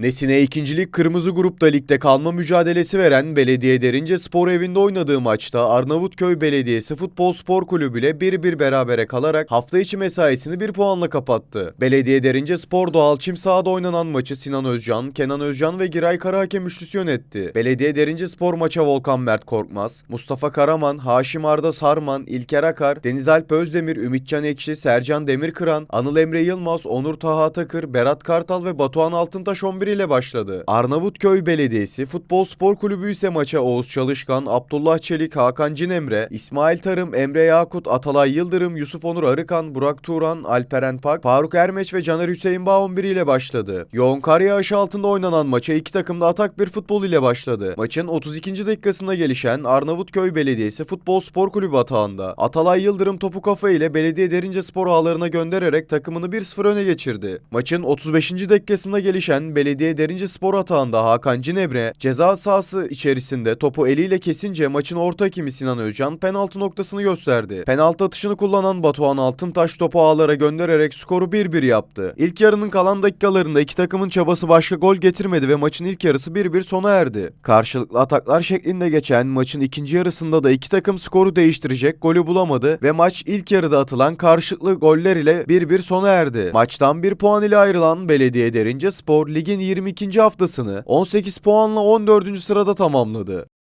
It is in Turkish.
Nesine ikincilik kırmızı grupta ligde kalma mücadelesi veren Belediye Derince Spor evinde oynadığı maçta Arnavutköy Belediyesi Futbol Spor Kulübü ile 1-1 berabere kalarak hafta içi mesaisini 1 puanla kapattı. Belediye Derince Spor Doğal Çim sahada oynanan maçı Sinan Özcan, Kenan Özcan ve Giray Karahakem üçlüsü yönetti. Belediye Derince Spor maça Volkan Mert Korkmaz, Mustafa Karaman, Haşim Arda Sarman, İlker Akar, Deniz Alp Özdemir, Ümitcan Ekşi, Sercan Demirkıran, Anıl Emre Yılmaz, Onur Taha Takır, Berat Kartal ve Batuhan Altıntaş 11 ile başladı. Arnavutköy Belediyesi Futbol Spor Kulübü ise maça Oğuz Çalışkan, Abdullah Çelik, Hakan Cinemre, İsmail Tarım, Emre Yakut, Atalay Yıldırım, Yusuf Onur Arıkan, Burak Turan, Alperen Pak, Faruk Ermeç ve Caner Hüseyin Bağ 11 ile başladı. Yoğun kar yağışı altında oynanan maça iki takım da atak bir futbol ile başladı. Maçın 32. dakikasında gelişen Arnavutköy Belediyesi Futbol Spor Kulübü atağında Atalay Yıldırım topu kafa ile Belediye Derince Spor ağlarına göndererek takımını 1-0 öne geçirdi. Maçın 35. dakikasında gelişen Belediye Derince Spor atağında Hakan Cinebre ceza sahası içerisinde topu eliyle kesince maçın orta hakemi Sinan Özcan penaltı noktasını gösterdi. Penaltı atışını kullanan Batuhan Altıntaş topu ağlara göndererek skoru 1-1 yaptı. İlk yarının kalan dakikalarında iki takımın çabası başka gol getirmedi ve maçın ilk yarısı 1-1 sona erdi. Karşılıklı ataklar şeklinde geçen maçın ikinci yarısında da iki takım skoru değiştirecek golü bulamadı ve maç ilk yarıda atılan karşılıklı goller ile 1-1 sona erdi. Maçtan 1 puan ile ayrılan Belediye Derince Spor ligin 22. haftasını 18 puanla 14. sırada tamamladı.